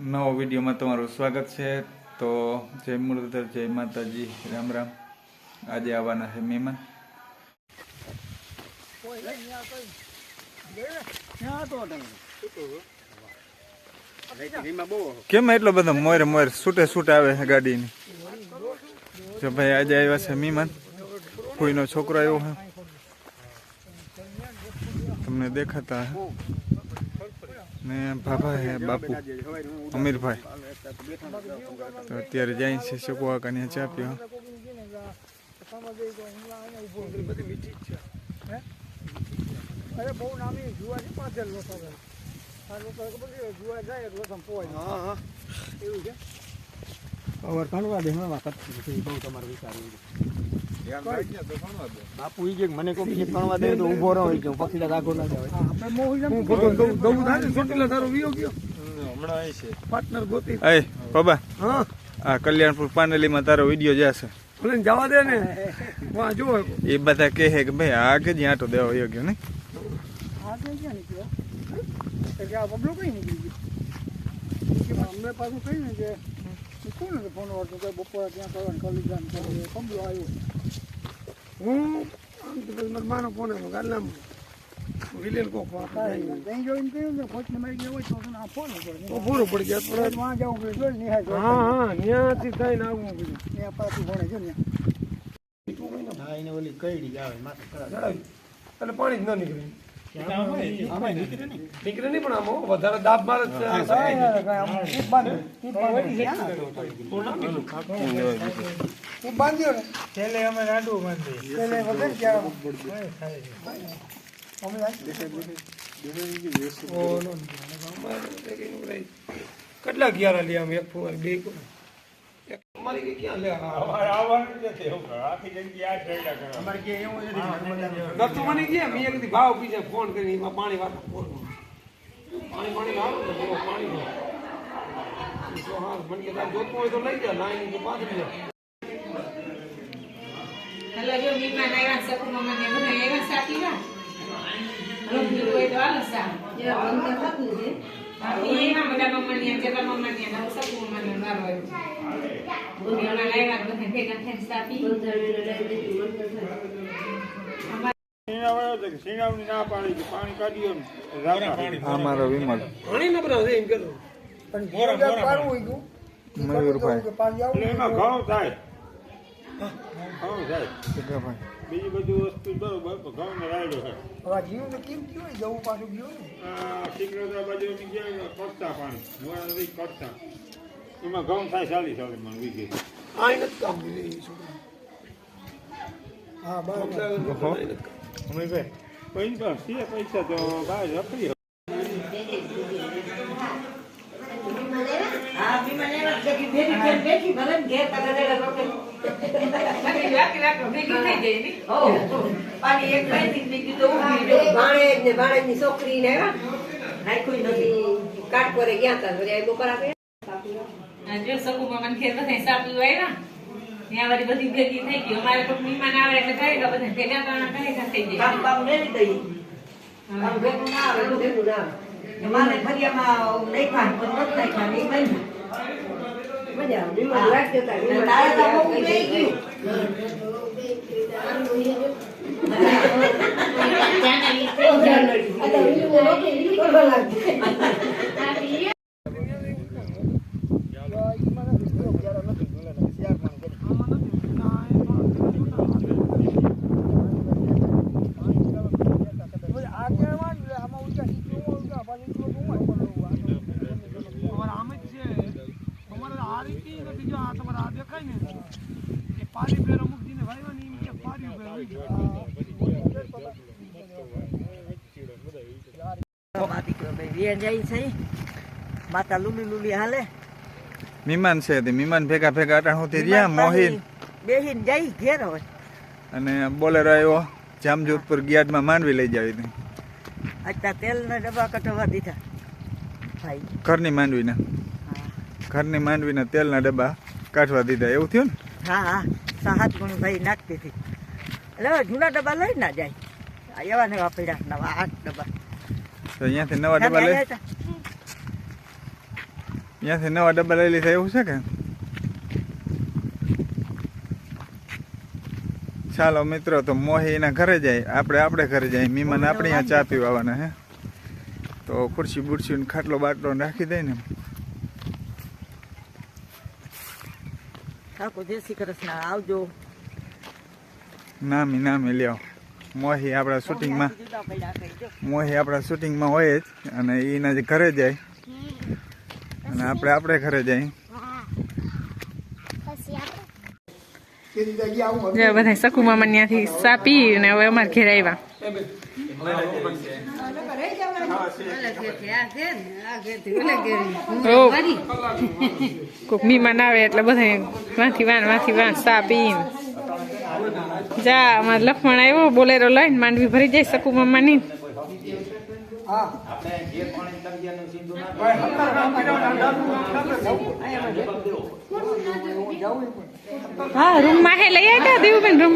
નવો વિડીયોમાં તમારું સ્વાગત છે. તો જય મુરલીધર, જય માતાજી. રામ રામ. આજે આવવાના છે મહેમાન. કેમ એટલો બધો મોર મોર છૂટે છૂટે આવે છે ગાડીની? જો ભાઈ આજે આવ્યા છે મહેમાન. કોઈનો છોકરો આવ્યો છે. તમને દેખાતા હે. ને ભાભા હે બાપુ અમીરભાઈ. તો અત્યારે જાય છે શકવા કને ચા પીવા. અરે બહુ નામી જુવાની પાછળ લોસો કરે આ લોકો ખબર જુવા જાય એટલે લોસમ હા હા. એવું છે અવર કાણવા દે હા વાત બહુ તમારે વિચાર બાપુ ઈ કે મને કોઈ કે કણવા દે તો ઊભો રહો ઈ કે પક્ષીડા રાખો ના જાય. આપણે મોહી હું ફોટો દઉં દઉં થાય છોટીલા તારો વિયો ગયો. હમણાં આય છે. પાર્ટનર ગોતી. એ બાબા. હા. આ કલ્યાણપુર પાનેલીમાં તારો વીડિયો જશે ભલે જવા દે ને. વા જો એ બધા કહે કે ભાઈ આ કે જ આટો દેવા વયો ગયો ને. આ કઈ ક્યાં નીકળ્યો. કે આ બબલો કઈ નીકળી ગયો? અમને પાછું કઈ ને કે કોણ ને ફોન વાળતો કે બપોરે ત્યાં કરવાનું કરી જાન કરે કમલો આવ્યો. હું? આમ તો પછી મારા માનો ફોન આવ્યો ગાડલામ વિલેન કોક ત્યાં જોઈને કહ્યું ને ફોટને મારી ગયો હોય તો આ ફોન ઉપર પૂરું પડી ગયા થોડા વાં જવું પડે જોઈ નિહાય હા હા ત્યાંથી થઈને આવવું પડ્યું ત્યાં પાછું ભણે છે ને. હા એને ઓલી કઈડી આવે માથે એટલે પાણી જ ન નીકળે. નીકળે નહીં પણ આમ વધારે દાબ મારે બાંધ્યો ને છેલ્લે અમે રાડું બાંધી છેલ્લે કેટલા ગયા લે આમ એક ફુવારી, બે અમારી કે ક્યાં લે નતું મને ગયા મેં કીધી ભાવ બીજા ફોન કરી એમાં પાણી ફોન પાણી પાણી લાવો તો બહુ પાણી લો. હા મને કે તારે જોતું હોય તો લઈ જા ના એની તો પાછળ જા હલો જો મહેમાન આવ્યા સકુ મમ્માને બધા આવ્યા સાથી ના હલો બીજું કોઈ તો જે બંધ થતું છે. બાકી એમાં ના મમ્માને વારો આવ્યો મહેમાન આવ્યા તો બધા ભેગા થઈને સા પી આ પાણી ના બનાવ એમ કરું પણ પારું હોય મયુરભાઈ બીજી બધી વસ્તુ બરોબર પણ ઘઉં ને રાયડો છે. હવે જીવ ને કેમ હોય? જવું પાછું ગયું ને? આ સિકરોદરા બાજુ ગયા કરતા પાણી મોડા નથી કરતા એમાં ઘઉં થાય ચાલી ચાલી મને વીઘે આ નથી કામ હા બરાબર. પૈસા સીએ પૈસા તો બહાર રખડી હા મહેમાન આવ્યા કે ભેગી થઈને ભલે ઘેર તગડે લઈ છોકરી ને કાટકોરે ગયા હતા જો સકુ મમ્માને ખેર બધા સા પીવા આવ્યા ત્યાં વાળી બધી ભેગી થઈ ગઈ અમારે કોઈ મહેમાન આવે એટલે કહેલા બધા ભેગા કરવાના કહેલા થઈ કામ કામ ભેગું ના આવે મારે ફરિયામાં નાખ્યા પણ નથી નાખ્યા નહીં બન્યું મજા આવે વિમાન રાખજો તાર વિમાન તારે તો બહુ લઈ ગયું કરવા લાગ્યું. આ દીકરો જાય છે. માતા લુલી લુલી હાલે. મહેમાન છે તે મહેમાન ભેગા ભેગા અટાણ હોતી રહ્યા મોહિન. બેહીન જાય ઘેર હોય અને બોલેરો આવ્યો. જામજોધપુર ગિયાડમાં માંડવી લઈ જાવી હતી અત્યારે તેલના ડબ્બા કટવા દીધા. ભાઈ. ઘરની માંડવીના. ઘરની માંડવીના તેલના ડબ્બા કાઢવા દીધા. એવું થયું ને? હા હા. સાહત ગુણ ભાઈ નાખતી હતી. એટલે જૂના ડબ્બા લઈ ના જાય. એવા ને એવા પડ્યા. નવા આઠ ડબ્બા. તો અહીંયાથી નવા ડબ્બા લઈ હતા ત્યાંથી નવા ડબ્બા લઈ લીધા એવું છે કે? ચાલો મિત્રો તો મોહી એના ઘરે જાય. આપણે આપણે ઘરે જાય. મીમાન આપણે અહીંયા ચા પીવાના હે. તો ખુરશી બુરશી ને ખાટલો બાટલો રાખી દે ને. ઠાકોર જય શ્રી કૃષ્ણ. આવજો. નામી નામી લ્યો. મોહી આપણા શૂટિંગમાં મોહી આપણા શૂટિંગમાં હોય જ અને એના જે ઘરે જાય. અને આપણે આપણે ઘરે જાય. બધા સકુ મામા ત્યાંથી સા પી ને હવે અમારે ઘેર આવ્યા કોઈક કોક મહેમાન આવે એટલે બધા વાંથી વાન વાંથી વાન સા પીને. જા, અમારે લખમણ આવ્યો, બોલેરો લઈને માંડવી ભરી જાય મમ્મા મામાની હા રૂમમાં લઈ આવ્યા દેવુબેન, રૂમ